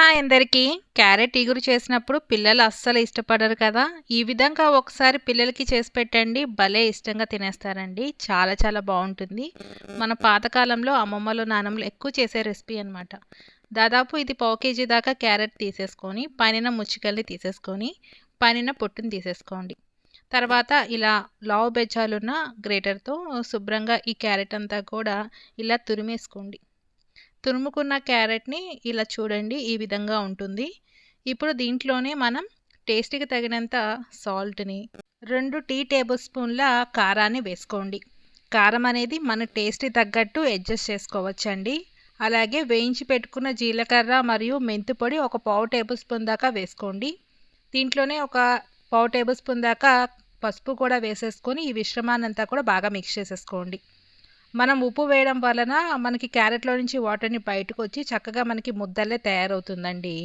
Hi అందరికీ. Carrot ఇగురు చేసినప్పుడు పిల్లలు అస్సలు ఇష్టపడరు కదా. ఈ విధంగా ఒకసారి పిల్లలకి చేసి పెట్టండి. భలే ఇష్టంగా తినేస్తారండి. చాలా చాలా బాగుంటుంది. మన పాతకాలంలో అమ్మమ్మలు నానమ్మలు ఎక్కువ చేసే రెసిపీ అనమాట దాదాపు ఇది పావు కేజీ దాకా క్యారెట్ తీసేసుకొని పైన ముచ్చికల్ని తీసేసుకొని పైన పొట్టుని తీసేసుకోండి. తర్వాత ఇలా లావు బెజ్జాలున్న గ్రేటర్తో శుభ్రంగా ఈ క్యారెట్ అంతా కూడా ఇలా తురిమేసుకోండి. తురుముకున్న క్యారెట్ని ఇలా చూడండి ఈ విధంగా ఉంటుంది. ఇప్పుడు దీంట్లోనే మనం టేస్ట్కి తగినంత సాల్ట్ని రెండు టీ టేబుల్ స్పూన్ల కారాన్ని వేసుకోండి. కారం అనేది మన టేస్ట్కి తగ్గట్టు అడ్జస్ట్ చేసుకోవచ్చండి. అలాగే వేయించి పెట్టుకున్న జీలకర్ర మరియు మెంతి పొడి ఒక పావు టేబుల్ స్పూన్ దాకా వేసుకోండి. దీంట్లోనే ఒక పావు టేబుల్ స్పూన్ దాకా పసుపు కూడా వేసేసుకొని ఈ మిశ్రమాన్నంతా కూడా బాగా మిక్స్ చేసేసుకోండి. మనం ఉప్పు వేయడం వలన మనకి క్యారెట్లో నుంచి వాటర్ని బయటకు వచ్చి చక్కగా మనకి ముద్దలే తయారవుతుందండి.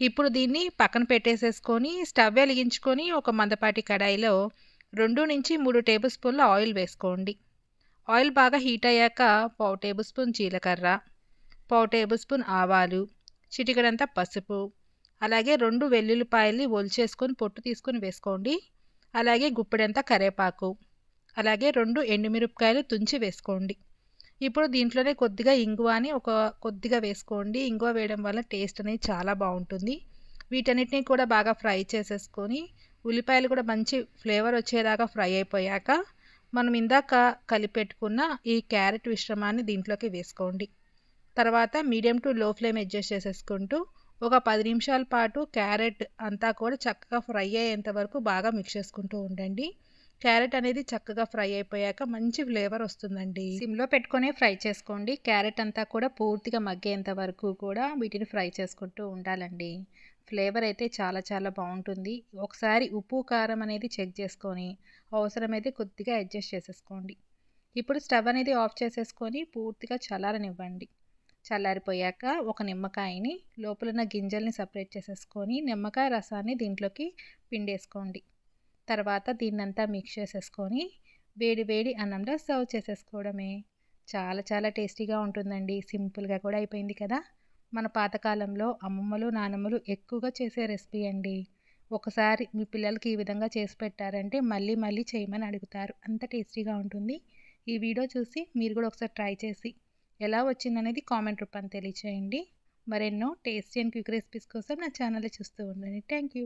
ఇప్పుడు దీన్ని పక్కన పెట్టేసేసుకొని స్టవ్ వెలిగించుకొని ఒక మందపాటి కడాయిలో రెండు నుంచి మూడు టేబుల్ స్పూన్ల ఆయిల్ వేసుకోండి. ఆయిల్ బాగా హీట్ అయ్యాక పావు టేబుల్ స్పూన్ జీలకర్ర పావు టేబుల్ స్పూన్ ఆవాలు చిటికడంతా పసుపు అలాగే రెండు వెల్లుల్లిపాయల్ని ఒలిచేసుకొని పొట్టు తీసుకొని వేసుకోండి. అలాగే గుప్పెడంతా కరేపాకు అలాగే రెండు ఎండుమిరపకాయలు తుంచి వేసుకోండి. ఇప్పుడు దీంట్లోనే కొద్దిగా ఇంగువ అని ఒక కొద్దిగా వేసుకోండి. ఇంగువ వేయడం వల్ల టేస్ట్ అనేది చాలా బాగుంటుంది. వీటన్నిటిని కూడా బాగా ఫ్రై చేసేసుకొని ఉల్లిపాయలు కూడా మంచి ఫ్లేవర్ వచ్చేదాకా ఫ్రై అయిపోయాక మనం ఇందాక కలిపెట్టుకున్న ఈ క్యారెట్ మిశ్రమాన్ని దీంట్లోకి వేసుకోండి. తర్వాత medium to low flame adjust చేసేసుకుంటూ ఒక పది నిమిషాల పాటు క్యారెట్ అంతా కూడా చక్కగా ఫ్రై అయ్యేంత వరకు బాగా మిక్స్ చేసుకుంటూ ఉండండి. క్యారెట్ అనేది చక్కగా ఫ్రై అయిపోయాక మంచి ఫ్లేవర్ వస్తుందండి. సిమ్లో పెట్టుకొని ఫ్రై చేసుకోండి. క్యారెట్ అంతా కూడా పూర్తిగా మగ్గేంత వరకు కూడా వీటిని ఫ్రై చేసుకుంటూ ఉండాలండి. ఫ్లేవర్ అయితే చాలా చాలా బాగుంటుంది. ఒకసారి ఉప్పు కారం అనేది చెక్ చేసుకొని అవసరమైతే కొద్దిగా అడ్జస్ట్ చేసేసుకోండి. ఇప్పుడు స్టవ్ అనేది ఆఫ్ చేసేసుకొని పూర్తిగా చల్లారనివ్వండి. చల్లారిపోయాక ఒక నిమ్మకాయని లోపల ఉన్న గింజల్ని సపరేట్ చేసేసుకొని నిమ్మకాయ రసాన్ని దీంట్లోకి పిండేసుకోండి. తర్వాత దీన్నంతా మిక్స్ చేసేసుకొని వేడి వేడి అన్నంలో సర్వ్ చేసేసుకోవడమే. చాలా చాలా టేస్టీగా ఉంటుందండి. సింపుల్గా కూడా అయిపోయింది కదా. మన పాతకాలంలో అమ్మమ్మలు నానమ్మలు ఎక్కువగా చేసే రెసిపీ అండి. ఒకసారి మీ పిల్లలకి ఈ విధంగా చేసి పెట్టారంటే మళ్ళీ మళ్ళీ చేయమని అడుగుతారు. అంత టేస్టీగా ఉంటుంది. ఈ వీడియో చూసి మీరు కూడా ఒకసారి ట్రై చేసి ఎలా వచ్చిందనేది కామెంట్ రూపాన్ని తెలియచేయండి. మరెన్నో టేస్టీ అండ్ క్విక్ రెసిపీస్ కోసం నా ఛానల్ చూస్తూ ఉండండి. Thank you